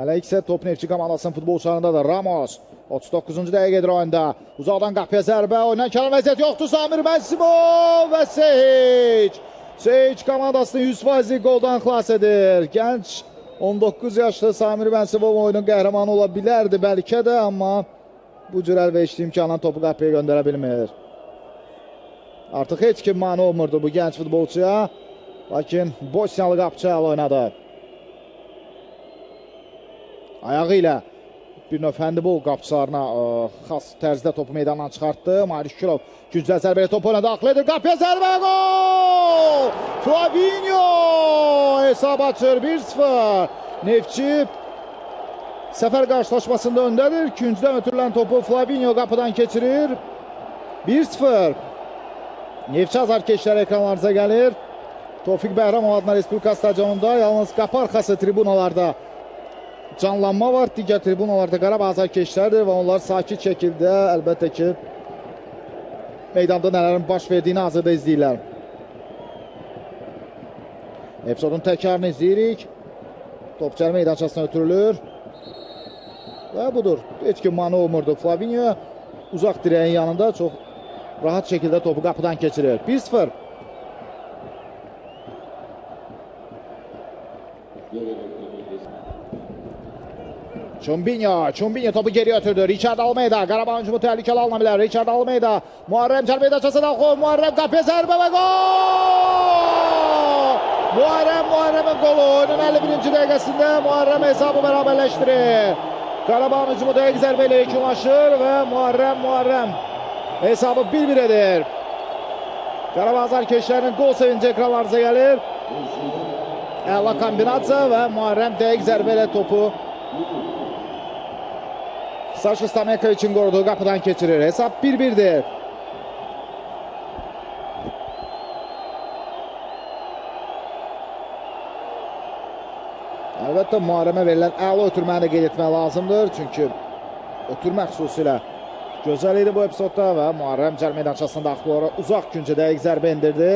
Hələ isə top Neftçi komandasının futbolçularındadır. Ramos 39-cu dəqiqə gedir oyunda. Uzaqdan qapıya zərbə, oynayan kənar vəziyyət yoxdur. Samir Məsimov və Sehic. Sehic komandasını 100%lik qoldan xilas edir. Gənc 19 yaşlı Samir Məsimov oyunun qəhrəmanı ola bilərdi bəlkə də, amma bu cür əlverişli imkanla topu qapıya göndərə bilmir. Artıq heç kim mane olmurdu bu gənc futbolçuya. Lakin Bosniyalı qapıcı əl oynadı. Ayağı ilə bir növ həndibol qapıçılarına ə, xas tərzdə topu meydandan çıxartdı. Marius Kirov güclə zərbəyə top oynadı. Daxil edir qapıya zərbə gol! Flavinho hesab açır 1-0. Neftçi səfər qarşılaşmasında öndədir. Küncdən ötürülən topu Flavinho qapıdan keçirir. 1-0. Neftçi azarkeşlər ekranlarınıza gəlir. Tofiq Bəhramov adına Respublika stadionunda yalnız qapı arxası tribunalarda canlanma var. Digər tribunalarda Qarabağ azarkeşlərdir və onlar sakit şəkildə əlbəttə ki meydanda nələrin baş verdiyini hazırda izləyirlər. Epizodun təkrarını izləyirik. Top cərimə meydançasına ötürülür. Və budur. Heç kim mane olmurdu. Flavinho uzaq dirəyin yanında çox rahat şəkildə topu qapıdan keçirir. 1-0. Çumbinya, Çumbinya topu geri atıyordu. Richard Almeida, Garabancı bu tehlikeli anlamıyla. Richard Almeida, Muharrem Çarpı'da çasına koy. Muharrem kapıya serbe ve gol! Muharrem, Muharrem'in golü. Oyunun 51. dakikasında Muharrem hesabı beraberleştirir. Garabancı bu da güzel böyle iki ulaşır ve Muharrem, Muharrem hesabı 1-1'edir. Karabağlar keşlerinin gol sevinci ekranlarınıza gelir. Əla kombinasiya və Muharrem dəqiq zərbə ilə topu Saşa Stamekoviçin qoruduğu qapıdan keçirir. Hesab 1-1'dir. Əlbəttə Muharremə verilən əla ötürməni də qeyd etmək lazımdır. Çünki ötürmə xüsusilə gözəl idi bu epizodda və Muharrem cərimə meydançasına daxil olaraq uzaq küncə dəqiq zərbə endirdi.